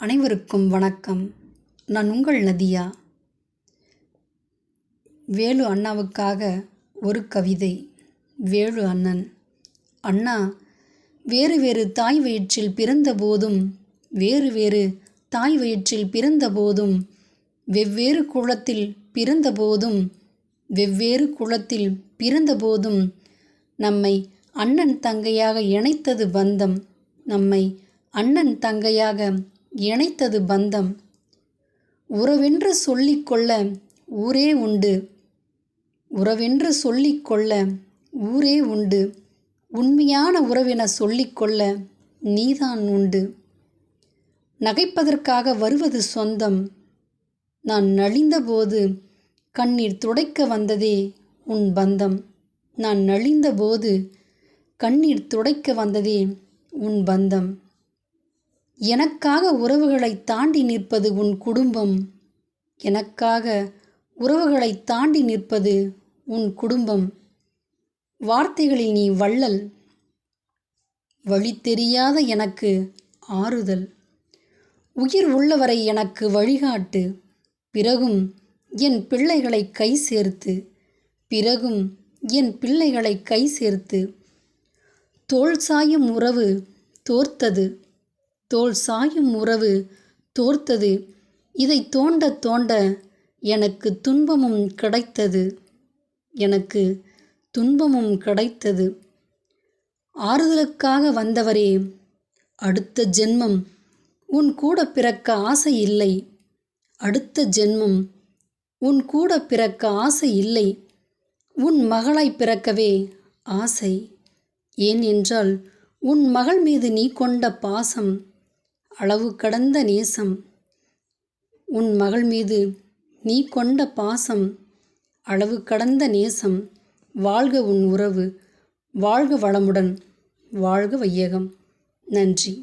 அனைவருக்கும் வணக்கம். நான் உங்கள் நதியா? வேலு அண்ணாவுக்காக ஒரு கவிதை. வேலு அண்ணன். அண்ணா வேறு வேறு தாய் வயிற்றில் பிறந்தபோதும் வேறு வேறு தாய் வயிற்றில் பிறந்தபோதும் வெவ்வேறு குளத்தில் பிறந்தபோதும் வெவ்வேறு குளத்தில் பிறந்தபோதும் நம்மை அண்ணன் தங்கையாக இணைத்தது பந்தம் நம்மை அண்ணன் தங்கையாக இணைத்தது பந்தம். உறவென்று சொல்லிக்கொள்ள ஊரே உண்டு. உறவென்று சொல்லிக்கொள்ள ஊரே உண்டு. உண்மையான உறவென சொல்லிக்கொள்ள நீதான் உண்டு. நகைப்பதற்காக வருவது சொந்தம். நான் நலிந்தபோது கண்ணீர் துடைக்க வந்ததே உன் பந்தம். நான் நலிந்தபோது கண்ணீர் துடைக்க வந்ததே உன் பந்தம். எனக்காக உறவுகளை தாண்டி நிற்பது உன் குடும்பம். எனக்காக உறவுகளை தாண்டி நிற்பது உன் குடும்பம். வார்த்தைகளில் நீ வள்ளல் வழி தெரியாத எனக்கு ஆறுதல். உயிர் உள்ளவரை எனக்கு வழிகாட்டு. பிறகும் என் பிள்ளைகளை கை சேர்த்து. பிறகும் என் பிள்ளைகளை கை சேர்த்து. தோல் சாயும் உறவு தோர்த்தது. தோல் சாயும் உறவு தோர்த்தது. இதை தோண்ட தோண்ட எனக்கு துன்பமும் கிடைத்தது. எனக்கு துன்பமும் கிடைத்தது. ஆறுதலுக்காக வந்தவரே அடுத்த ஜென்மம் உன் கூட பிறக்க ஆசை இல்லை. அடுத்த ஜென்மம் உன் கூட பிறக்க ஆசை இல்லை. உன் மகளாய் பிறக்கவே ஆசை. ஏன் என்றால் உன் மகள் மீது நீ கொண்ட பாசம் அளவு கடந்த நேசம். உன் மகள் மீது நீ கொண்ட பாசம் அளவு கடந்த நேசம். வாழ்க உன் உறவு வாழ்க வளமுடன் வாழ்க வையகம். நன்றி.